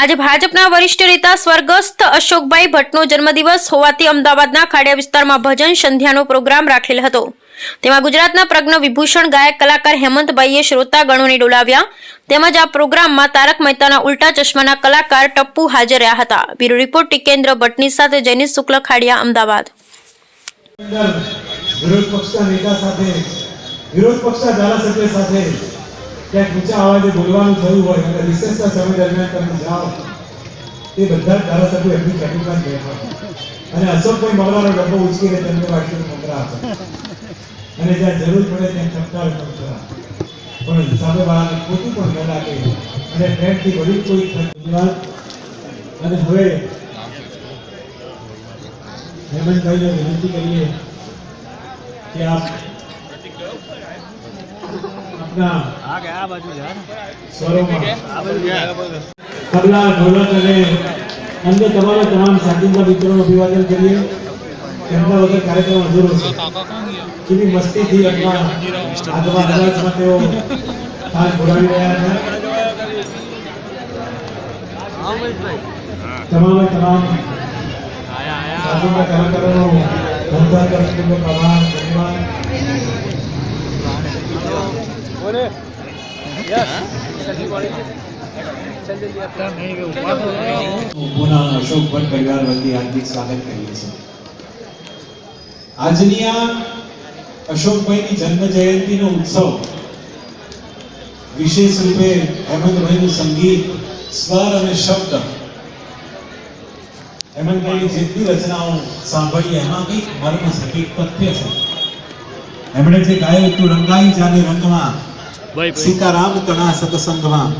આજે ભાજપના વરિષ્ઠ નેતા સ્વર્ગસ્થ અશોકભાઈ ભટ્ટનો જન્મદિવસ હોવાથી અમદાવાદના ખાડિયા વિસ્તારમાં ભજન સંધ્યાનો પ્રોગ્રામ રાખેલ હતો. તેમાં ગુજરાતના પ્રજ્ઞ વિભૂષણ ગાયક કલાકાર હેમંતભાઈએ શ્રોતાગણોને ડોલાવ્યા. તેમજ આ પ્રોગ્રામમાં તારક મહેતાના ઉલ્ટા ચશ્માના કલાકાર ટપ્પુ હાજર રહ્યા હતા. બ્યુરો રિપોર્ટ ટીકેન્દ્ર ભટ્ટની સાથે જૈનિશ શુક્લ, ખાડિયા, અમદાવાદ. વિરોધ પક્ષના નેતા સાથે, વિરોધ પક્ષના ધારાસભ્ય સાથે ક્યાંક ઊંચા અવાજે બોલવાનું થયું હોય, અને રિસેસના સમય દરમિયાન તમે જાઓ એ બધા ધારાસભ્યો એમની કેબિનમાં બેઠા અને અશોકભાઈ મગલાનો ડબ્બો ઉચકીને તમને વાટકી મંત્રા આપે. અને જ્યાં જરૂર પડે ત્યાં ઠપકાર મંત્રા પણ સામે વાળાને ખોટું પણ ન લાગે. અને પ્રેમથી વળી કોઈ ધન્યવાદ અને હવે હેમંતભાઈને વિનંતી કરીએ કે આપ આપના આ ગયા આ બાજુ જા આ બાજુ ગયા તબલા ઢોલક અને અન્ય તમામે તમામ સાધુના મિત્રોનું અભિવાદન કરીએ. એમના વગર કાર્યક્રમ અધૂરો છે. કેવી મસ્તીથી તેઓ ઘોડાવી રહ્યા છે. તમામે કલાકારોનો ધંધા કરતૂરનો આભાર ધન્યવાદ. બોલે વિશેષ રૂપે હેમંતભાઈનું સંગીત, સ્વર અને શબ્દ. હેમંતભાઈની જેટલી રચનાઓ સાંભળીએ એમાં કંઈક મર્મ તથ્ય છે. એમણે જે ગાયું તું રંગાઈ જાને રંગમાં સીતારામ તણા સત્સંગમાં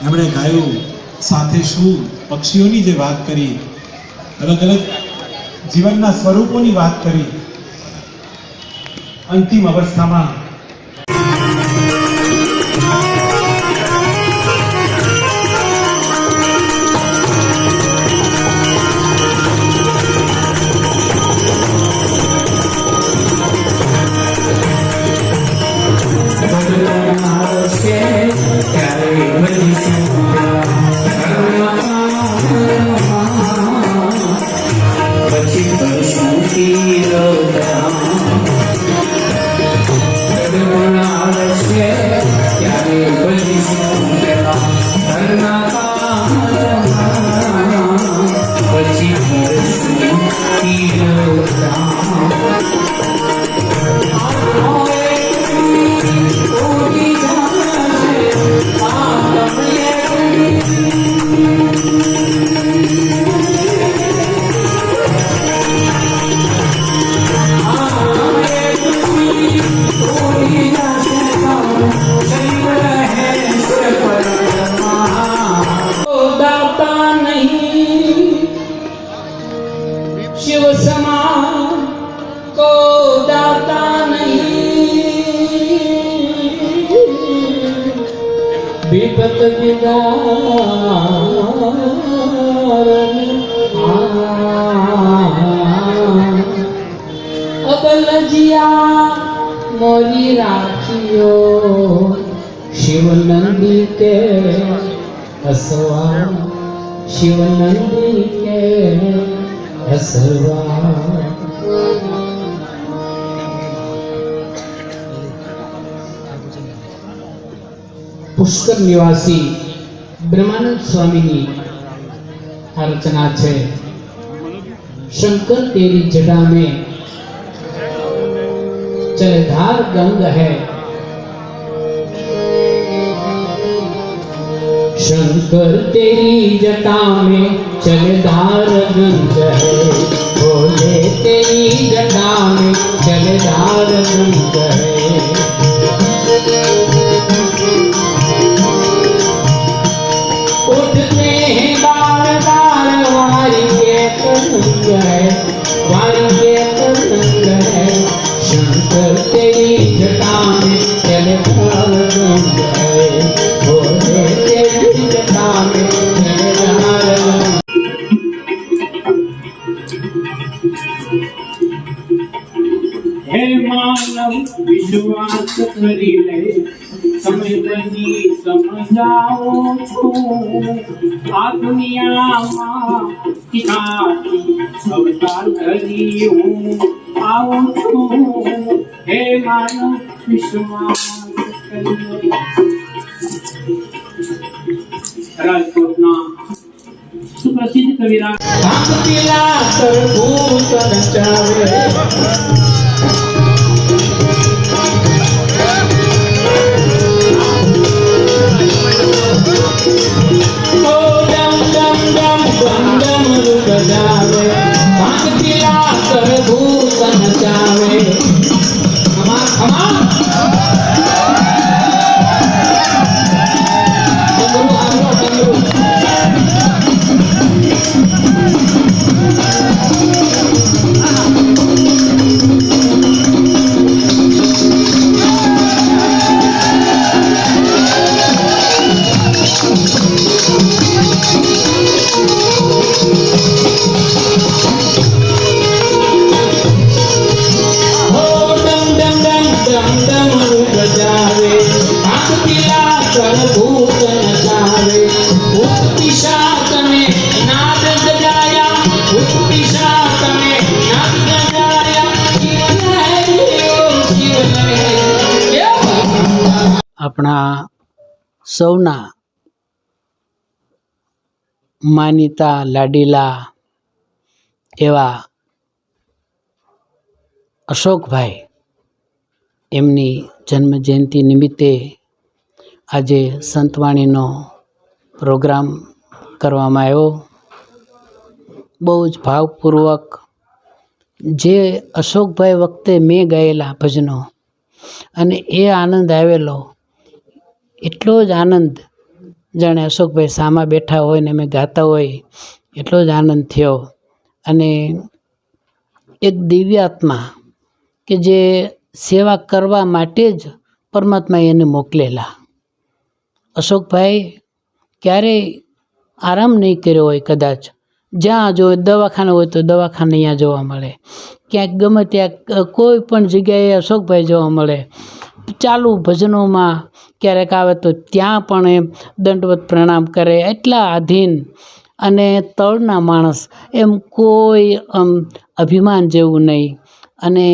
એમણે ગાયું, સાથે શું? પક્ષીઓની જે વાત કરી, અલગ અલગ જીવનના સ્વરૂપોની વાત કરી, અંતિમ અવસ્થામાં अब लजिया मोरी राखियो शिव नंदी के हसवा शिव नंदी के हसवा પુષ્કર નિવાસી બ્રહ્માનંદ સ્વામીની આ રચના છે શંકર તેરી જટા में जलधार गंग है शंकर तेरी जटा में जलधार गंग વિશ્વાસ કરી લે સમય બની સમજાવો છું આ દુનિયામાં પિતાજી અવતાર ધરી હું આવું છું હે મારો વિશ્વાસ કરી. રાજકોટના સુપ્રસિદ્ધ કવિરા ભક્તિલા સરભૂત નચાવે આપણા સૌના માનીતા લાડીલા એવા અશોકભાઈ એમની જન્મજયંતિ નિમિત્તે આજે સંતવાણીનો પ્રોગ્રામ કરવામાં આવ્યો. બહુ જ ભાવપૂર્વક જે અશોકભાઈ વખતે મેં ગાયેલા ભજનો અને એ આનંદ આવેલો એટલો જ આનંદ. જાણે અશોકભાઈ સામા બેઠા હોય ને અમે ગાતા હોય, એટલો જ આનંદ થયો. અને એક દિવ્યાત્મા કે જે સેવા કરવા માટે જ પરમાત્માએ એને મોકલેલા. અશોકભાઈ ક્યારેય આરામ નહીં કર્યો હોય કદાચ. જ્યાં જો દવાખાને હોય તો દવાખાને અહીંયા જોવા મળે. ક્યાંક ગમે ત્યાં કોઈ પણ જગ્યાએ અશોકભાઈ જોવા મળે. ચાલુ ભજનોમાં ક્યારેક આવે તો ત્યાં પણ એમ દંડવત પ્રણામ કરે એટલા આધીન અને તળના માણસ એમ કોઈ આમ અભિમાન જેવું નહીં. અને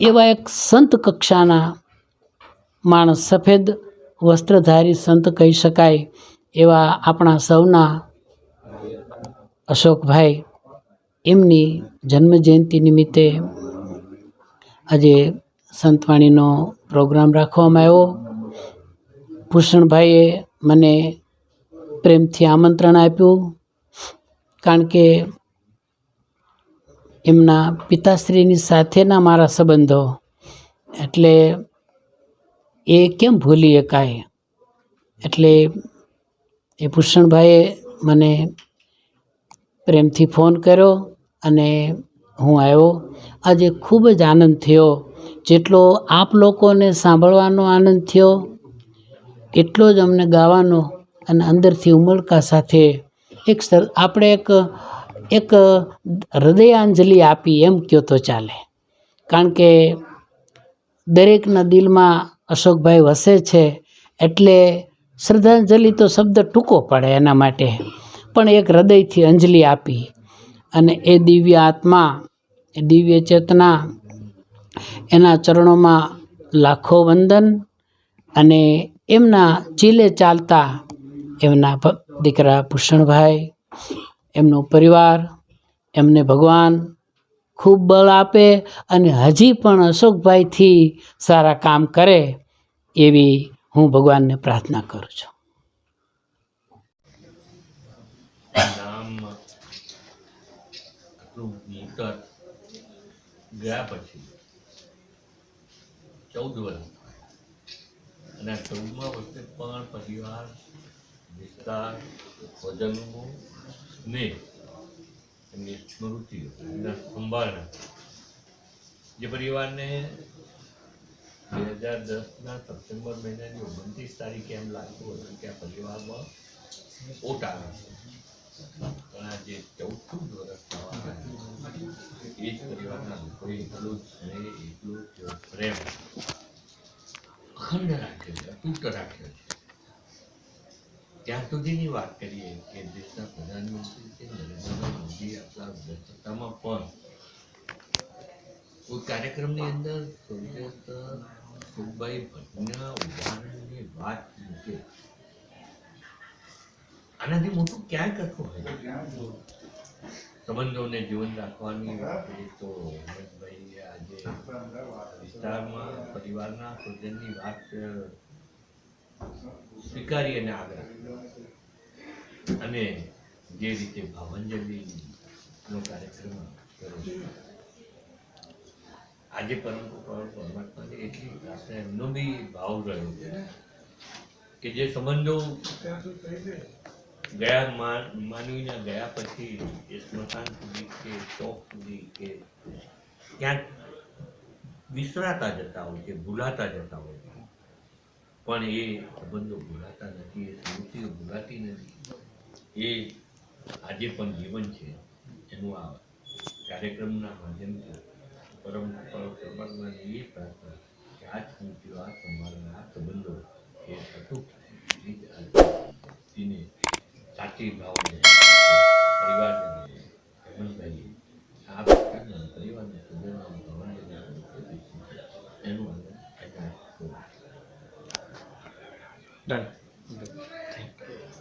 એવા એક સંત કક્ષાના માણસ સફેદ વસ્ત્રધારી સંત કહી શકાય એવા આપણા સૌના અશોકભાઈ એમની જન્મજયંતિ નિમિત્તે આજે સંતવાણીનો પ્રોગ્રામ રાખવામાં આવ્યો. ભૂષણભાઈએ મને પ્રેમથી આમંત્રણ આપ્યું, કારણ કે એમના પિતાશ્રીની સાથેના મારા સંબંધો. એટલે એ કેમ ભૂલી શકાય? એટલે એ ભૂષણભાઈએ મને પ્રેમથી ફોન કર્યો અને હું આવ્યો. આજે ખૂબ જ આનંદ થયો. જેટલો આપ લોકોને સાંભળવાનો આનંદ થયો એટલો જ અમને ગાવાનો અને અંદરથી ઉમળકા સાથે એક સર, આપણે એક એક હૃદયાંજલિ આપી એમ કહો તો ચાલે. કારણ કે દરેકના દિલમાં અશોકભાઈ વસે છે, એટલે શ્રદ્ધાંજલિ તો શબ્દ ટૂંકો પડે એના માટે. પણ એક હૃદયથી અંજલિ આપી અને એ દિવ્ય આત્મા, એ દિવ્ય ચેતના, એના ચરણોમાં લાખો વંદન અને એમના ચીલે ચાલતા એમના દીકરા ભૂષણભાઈ, એમનો પરિવાર, એમને ભગવાન ખૂબ બળ આપે અને હજી પણ અશોકભાઈથી સારા કામ કરે એવી હું ભગવાનને પ્રાર્થના કરું છું. ગયા પછી ચૌદ વર્ષ અને આ ચૌદમા વર્ષે પણ પરિવાર, વિસ્તાર સ્વજનો સ્નેહ એમની સ્મૃતિઓ એમના સંભાળના જે પરિવારને બે હજાર દસના સપ્ટેમ્બર મહિનાની ઓગણત્રીસ તારીખે એમ લાગતું હતું કે આ પરિવારમાં ઓટ આવે છે. પણ આ જે ચૌદ વર્ષ થવાના એ જ પરિવારના લોકોએ એટલું જ સ્નેહ, એટલું જ પ્રેમ અખંડ રાખ્યો છે, અતૂટ રાખ્યો છે. ત્યાં સુધીની વાત કરીએ કે દેશના પ્રધાનમંત્રી કે નરેન્દ્રભાઈ મોદી આપણા વ્યસ્તતામાં પણ કોઈ કાર્યક્રમની અંદર સ્વર્ગસ્થ સુખભાઈ ભટ્ટના ઉદાહરણની વાત મૂકે. આનાથી મોટું ક્યાંય કરતું હોય? સંબંધોને જીવન રાખવાની વાત તો હિંમતભાઈએ આજે વિસ્તારમાં પરિવારના સ્વજનની વાત સ્વીકારી અને આગળ અને જે રીતે ભાવાંજલિનો કાર્યક્રમ કર્યો છે. આજે પરંતુ પરમાત્માને એટલી એમનો બી ભાવ રહ્યો છે કે જે સંબંધો ગયા માનવીના ગયા પછી એ સ્મશાન સુધી કે ચોક સુધી કે ક્યાંક વિસરાતા જતા હોય છે, ભૂલાતા જતા હોય છે. પણ એ સંબંધો ભૂલાતા નથી, એ સ્મૃતિઓ ભૂલાતી નથી. એ આજે પણ જીવન છે, એનું આ કાર્યક્રમના માધ્યમથી પરમ પરમ પરમાત્માની એ પ્રાર્થના કે આ સ્મૃતિઓ, આ સંભાળના આ સંબંધો એ અટૂટ રીતે તેને સાચી ભાવને પરિવારને હેમંતભાઈએ આ પ્રકારના પરિવારને સુધારવાનું ભગવાનને એનું આનંદ આજે ખૂબ ડન